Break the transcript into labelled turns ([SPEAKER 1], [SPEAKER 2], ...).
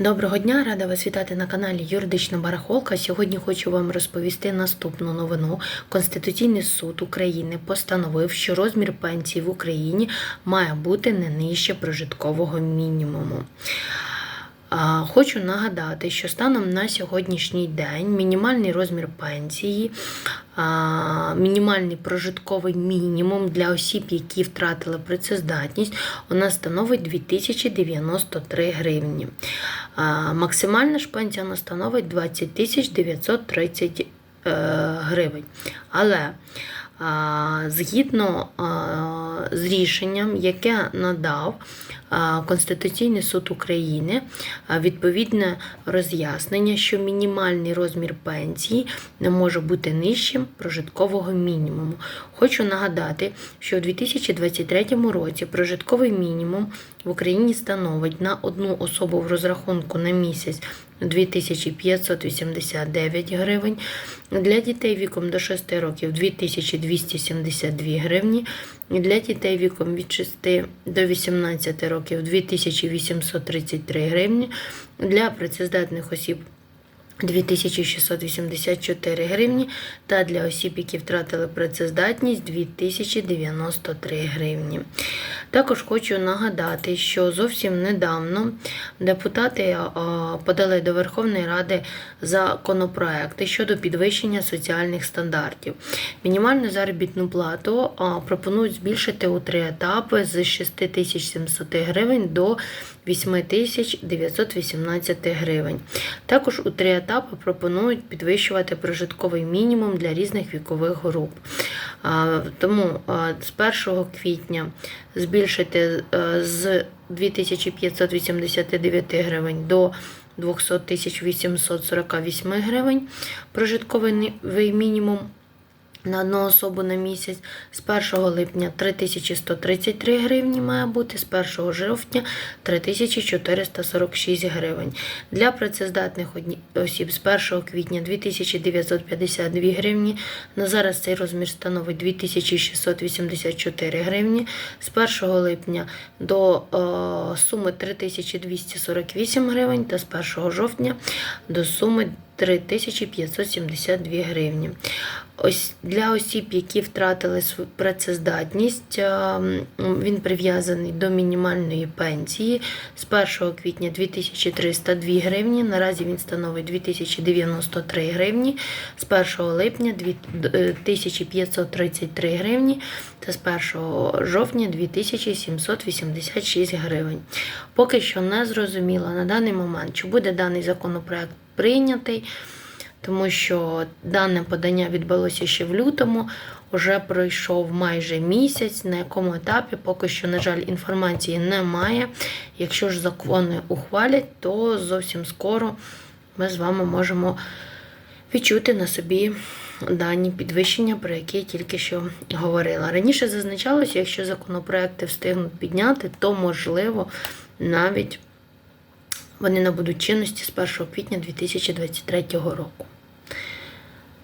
[SPEAKER 1] Доброго дня, рада вас вітати на каналі Юридична Барахолка. Сьогодні хочу вам розповісти наступну новину. Конституційний суд України постановив, що розмір пенсії в Україні має бути не нижче прожиткового мінімуму. Хочу нагадати, що станом на сьогоднішній день мінімальний розмір пенсії, мінімальний прожитковий мінімум для осіб, які втратили працездатність, у нас становить 2093 гривні. Максимальна ж пенсія нас становить 20 930 е, гривень. Але згідно з рішенням, яке надав Конституційний суд України, відповідне роз'яснення, що мінімальний розмір пенсії не може бути нижчим прожиткового мінімуму. Хочу нагадати, що у 2023 році прожитковий мінімум в Україні становить на одну особу в розрахунку на місяць 2589 гривень. Для дітей віком до 6 років 2272 гривні. Для дітей віком від 6 до 18 років 2833 гривні. Для працездатних осіб 2684 гривні та для осіб, які втратили працездатність 2093 гривні. Також хочу нагадати, що зовсім недавно депутати подали до Верховної Ради законопроекти щодо підвищення соціальних стандартів. Мінімальну заробітну плату пропонують збільшити у три етапи з 6700 гривень до 8918 гривень. Також у три етапи пропонують підвищувати прожитковий мінімум для різних вікових груп. Тому з 1 квітня збільшити а, з 2589 гривень до 200 848 гривень прожитковий мінімум на одну особу на місяць. З 1 липня 3133 гривні має бути, з 1 жовтня 3446 гривень. Для працездатних осіб з 1 квітня 2952 гривні. На зараз цей розмір становить 2684 гривні. З 1 липня до е, суми 3248 гривень та з 1 жовтня до суми 3572 гривні. Ось для осіб, які втратили свою працездатність, е, він прив'язаний до мінімальної пенсії з 1 квітня 2302 гривні. Наразі він становить 2093 гривні, з 1 липня 1533 гривні та з 1 жовтня 2786 гривень. Поки що не зрозуміло на даний момент, чи буде даний законопроект прийнятий тому що дане подання відбулося ще в лютому, вже пройшов майже місяць, на якому етапі поки що, на жаль, інформації немає. Якщо ж закони ухвалять, то зовсім скоро ми з вами можемо відчути на собі дані підвищення, про які я тільки що говорила. Раніше зазначалося, якщо законопроекти встигнуть підняти, то можливо навіть вони набудуть чинності з 1 квітня 2023 року.